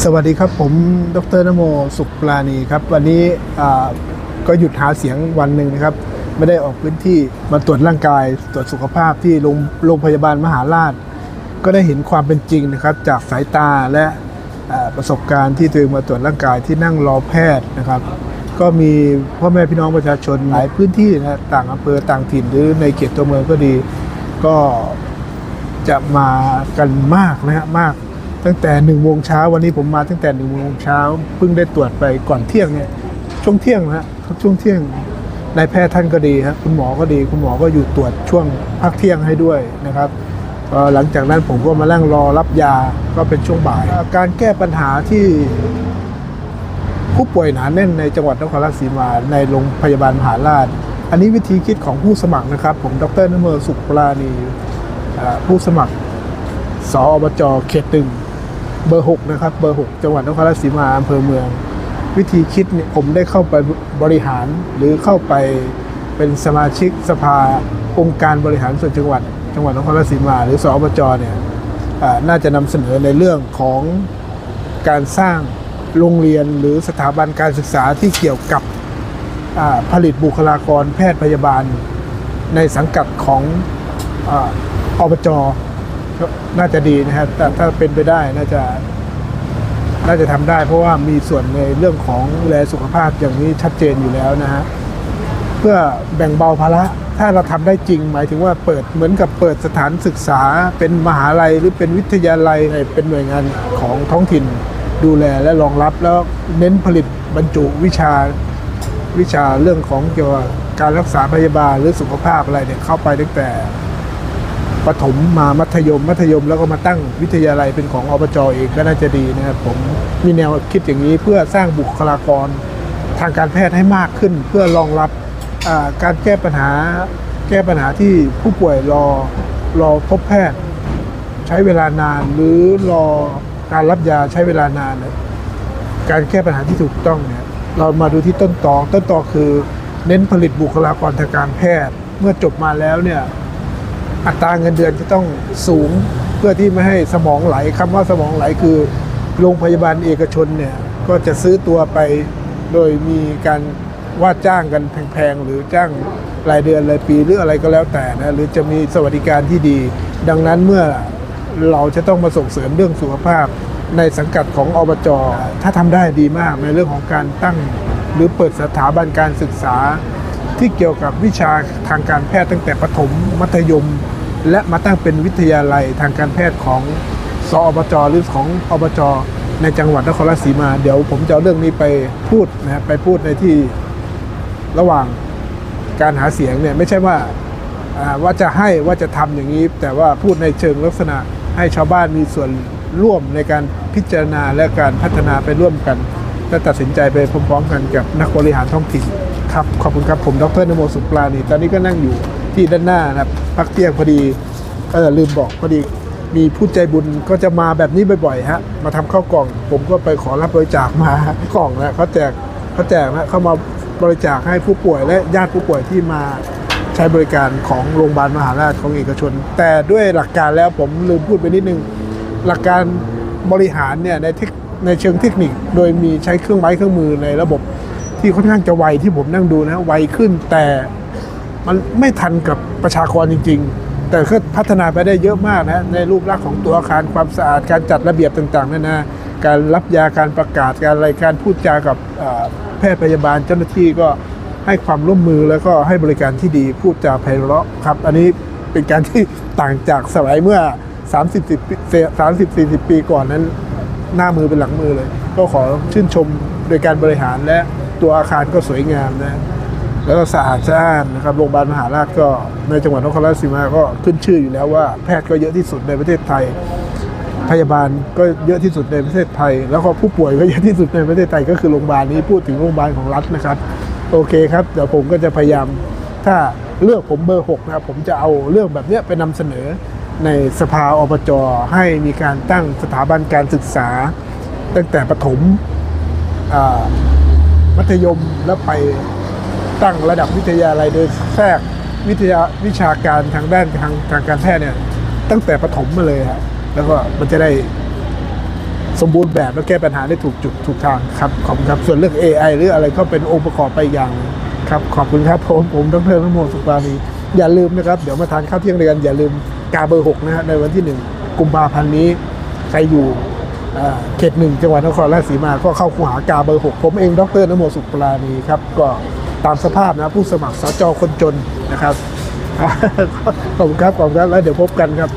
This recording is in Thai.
สวัสดีครับผมดรนโมสุขปราณีครับ วันนี้ก็หยุดหาเสียงวันหนึ่งนะครับ ไม่ได้ออกพื้นที่มาตรวจร่างกาย ตรวจสุขภาพที่โรงโรงพยาบาลมหาราช ก็ได้เห็นความเป็นจริงนะครับ จากสายตาและประสบการณ์ที่ตัวเองมาตรวจร่างกายที่นั่งรอแพทย์นะครับ ก็มีพ่อแม่พี่น้องประชาชนหลายพื้นที่นะต่างอำเภอต่างถิ่นหรือในเขตตัวเมืองก็ดี ก็จะมากันมากนะฮะมาก ตั้งแต่หนึ่งโมงเช้าวันนี้ผมมาตั้งแต่หนึ่งโมงเช้าเพิ่งได้ตรวจไปก่อนเที่ยงเนี่ยช่วงเที่ยงนะฮะช่วงเที่ยงนายแพทย์ท่านก็ดีครับคุณหมอก็ดี คุณหมอก็อยู่ตรวจช่วงพักเที่ยงให้ด้วยนะครับหลังจากนั้นผมก็มานั่งรอรับยาก็เป็นช่วงบ่าย การแก้ปัญหาที่ผู้ป่วยหนาแน่นในจังหวัดนครราชสีมาในโรงพยาบาลมหาราช อันนี้วิธีคิดของผู้สมัครนะครับ ผมดรนเมอร์สุขปราณีผู้สมัครสอบจเขตหนึ่ง เบอร์ 6 นะครับ เบอร์ 6 จังหวัดนครราชสีมาอำเภอเมือง วิธีคิดเนี่ยผมได้เข้าไปบริหารหรือเข้าไปเป็นสมาชิกสภาองค์การบริหารส่วนจังหวัด จังหวัดนครราชสีมา หรือสอบจเนี่ยน่าจะนำเสนอในเรื่องของการสร้างโรงเรียนหรือสถาบันการศึกษาที่เกี่ยวกับผลิตบุคลากรแพทย์พยาบาล ในสังกัดของอาอบจ ก็น่าจะดีนะครับแต่ถ้าเป็นไปได้น่าจะ น่าจะทำได้ เพราะว่ามีส่วนในเรื่องของดูแลสุขภาพอย่างนี้ชัดเจนอยู่แล้วนะฮะ เพื่อแบ่งเบาภาระถ้าเราทำได้จริง หมายถึงว่าเปิดเหมือนกับเปิดสถานศึกษา เป็นมหาลัยหรือเป็นวิทยาลัยในเป็นหน่วยงานของท้องถิ่น ดูแลและรองรับแล้วเน้นผลิตบรรจุวิชาวิชาเรื่องของเกี่ยวกับการรักษาพยาบาลหรือสุขภาพอะไรเนี่ยเข้าไปตั้งแต่ ประถมมามัธยม มัธยมแล้วก็มาตั้งวิทยาลัยเป็นของอบจเองก็น่าจะดีนะครับผมมีแนวคิดอย่างนี้เพื่อสร้างบุคลากรทางการแพทย์ให้มากขึ้น เพื่อรองรับการแก้ปัญหา แก้ปัญหาที่ผู้ป่วยรอรอพบแพทย์ ใช้เวลานานหรือรอการรับยาใช้เวลานานการแก้ปัญหาที่ถูกต้องเนี่ยเรามาดูที่ต้นตอต้นตอคือ เน้นผลิตบุคลากรทางการแพทย์ เมื่อจบมาแล้วเนี่ย อัตราเงินเดือนจะต้องสูงเพื่อที่ไม่ให้สมองไหลคำว่าสมองไหลคือโรงพยาบาลเอกชนเนี่ยก็จะซื้อตัวไปโดยมีการว่าจ้างกันแพงๆหรือจ้างรายเดือนรายปีหรืออะไรก็แล้วแต่นะหรือจะมีสวัสดิการที่ดี ดังนั้นเมื่อเราจะต้องมาส่งเสริมเรื่องสุขภาพในสังกัดของอบจถ้าทำได้ดีมากในเรื่องของการตั้ง หรือเปิดสถาบันการศึกษา ที่เกี่ยวกับวิชาทางการแพทย์ตั้งแต่ประถมมัธยม และมาตั้งเป็นวิทยาลัยทางการแพทย์ของสอบจหรือของอบจในจังหวัดนครราชสีมา เดี๋ยวผมจะเอาเรื่องนี้ไปพูดนะไปพูดในที่ระหว่างการหาเสียงเนี่ยไม่ใช่ว่าว่าจะให้ว่าจะทำอย่างนี้ แต่ว่าพูดในเชิงลักษณะให้ชาวบ้านมีส่วนร่วมในการพิจารณาและการพัฒนาไปร่วมกันและตัดสินใจไปพร้อมๆกันกับนักบริหารท้องถิ่นครับขอบคุณครับผมดรนโมสุปราณีตอนนี้ก็นั่งอยู่ ที่ด้านหน้านะครับพักเที่ยงพอดีเออลืมบอกพอดี มีผู้ใจบุญก็จะมาแบบนี้บ่อยๆฮะมาทำข้าวกล่อง ผมก็ไปขอรับบริจาคมากล่องนะเขาแจกเขาแจกนะเขามาบริจาคให้ผู้ป่วยและญาติผู้ป่วยที่มาใช้บริการของโรงพยาบาลมหาราชของเอกชน แต่ด้วยหลักการแล้วผมลืมพูดไปนิดนึง หลักการบริหารเนี่ยในเทคในเชิงเทคนิค โดยมีใช้เครื่องไม้เครื่องมือในระบบที่ค่อนข้างจะไวที่ผมนั่งดูนะไวขึ้นแต่ มันไม่ทันกับประชากรจริง ๆ แต่ก็พัฒนาไปได้เยอะมากนะในรูปลักษณ์ของตัวอาคารความสะอาดการจัดระเบียบต่างๆนั่นนะการรับยาการประกาศการอะไรการพูดจากับแพทย์พยาบาลเจ้าหน้าที่ก็ให้ความร่วมมือแล้วก็ให้บริการที่ดีพูดจาไพเราะครับ อันนี้เป็นการที่ต่างจากสมัยเมื่อ 30 10 30 40 ปีก่อนนั้น หน้ามือเป็นหลังมือเลย ก็ขอชื่นชมโดยการบริหารและตัวอาคารก็สวยงามนะ แล้วก็สะอาดสะอ้านนะครับโรงพยาบาลมหาราชก็ในจังหวัดนครราชสีมาก็ขึ้นชื่ออยู่แล้วว่าแพทย์ก็เยอะที่สุดในประเทศไทย พยาบาลก็เยอะที่สุดในประเทศไทย แล้วก็ผู้ป่วยก็เยอะที่สุดในประเทศไทยก็คือโรงพยาบาลนี้พูดถึงโรงพยาบาลของรัฐนะครับ โอเคครับเดี๋ยวผมก็จะพยายามถ้าเลือกผมเบอร์6นะครับผมจะเอาเรื่องแบบนี้ไปนำเสนอในสภาอบจให้มีการตั้งสถาบันการศึกษา ตั้งแต่ประถมอ่ามัธยมแล้วไป ตั้งระดับวิทยาลัยโดยแทรกวิทยาวิชาการทางด้านทางทางการแพทย์เนี่ย ตั้งแต่ประถมมาเลยฮะแล้วก็มันจะได้สมบูรณ์แบบและแก้ปัญหาได้ถูกจุดถูกทางครับขอบคุณครับส่วนเรื่อง AI หรืออะไรก็เป็นองค์ประกอบไปอย่างครับขอบคุณครับผมผมดรนโมสุปราณีอย่าลืมนะครับ เดี๋ยวมาทานข้าวเที่ยงด้วยกันอย่าลืมกาเบอร์หกนะฮะในวันที่หนึ่งกุมภาพันธ์นี้ใครอยู่เอ่อเขตหนึ่งจังหวัดนครราชสีมาก็เข้าคูหากาเบอร์หกผมเองดรนโมสุปราณีครับก็ ตามสภาพนะผู้สมัครสจคนจนนะครับขอบคุณครับขอบคุณครับแล้วเดี๋ยวพบกันครับ